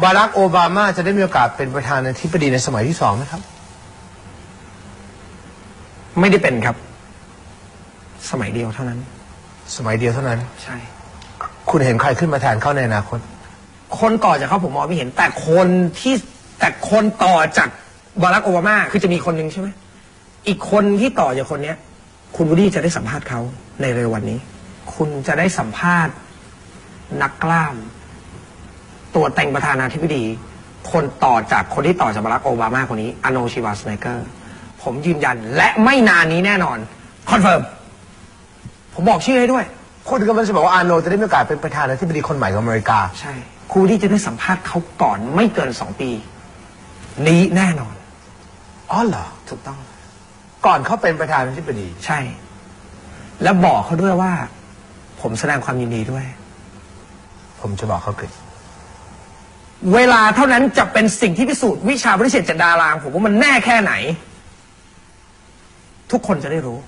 บารักโอบามาจะได้มีโอกาสเป็นประธานาธิบดีในสมัยที่สองไหมครับ ไม่ได้เป็นครับ สมัยเดียวเท่านั้น สมัยเดียวเท่านั้น ใช่ คุณเห็นใครขึ้นมาแทนเขาในอนาคต คนต่อจากเขาผมมองไม่เห็น แต่คนที่แต่คนต่อจากบารักโอบามาคือจะมีคนหนึ่งใช่ไหมอีกคนที่ต่อจากคนเนี้ย คุณวูดดี้จะได้สัมภาษณ์เขาในเร็ววันนี้ คุณจะได้สัมภาษณ์นักกล้าม ตัวแต่งประธานาธิบดี คนต่อจากคนที่ต่อจากบารักโอบามาคนนี้อโนชิวาสไนเกอร์ ผมยืนยันและไม่นานนี้แน่นอน คอนเฟิร์ม ผมบอกชื่อให้ด้วยคุณกำลังจะบอกว่าอาโนจะได้มีโอกาสเป็นประธานาธิบดีคนใหม่ของอเมริกา ใช่ครูที่จะได้สัมภาษณ์เขาก่อนไม่เกินสองปี นี้แน่นอน อ๋อเหรอ ถูกต้อง ก่อนเขาเป็นประธานาธิบดี ใช่ แล้วบอกเขาด้วยว่า ผมแสดงความยินดีด้วย ผมจะบอกเขาเกิด เวลาเท่านั้นจะเป็นสิ่งที่พิสูจน์วิชาบริเศษจากดารางผมว่ามันแน่แค่ไหน ทุกคนจะได้รู้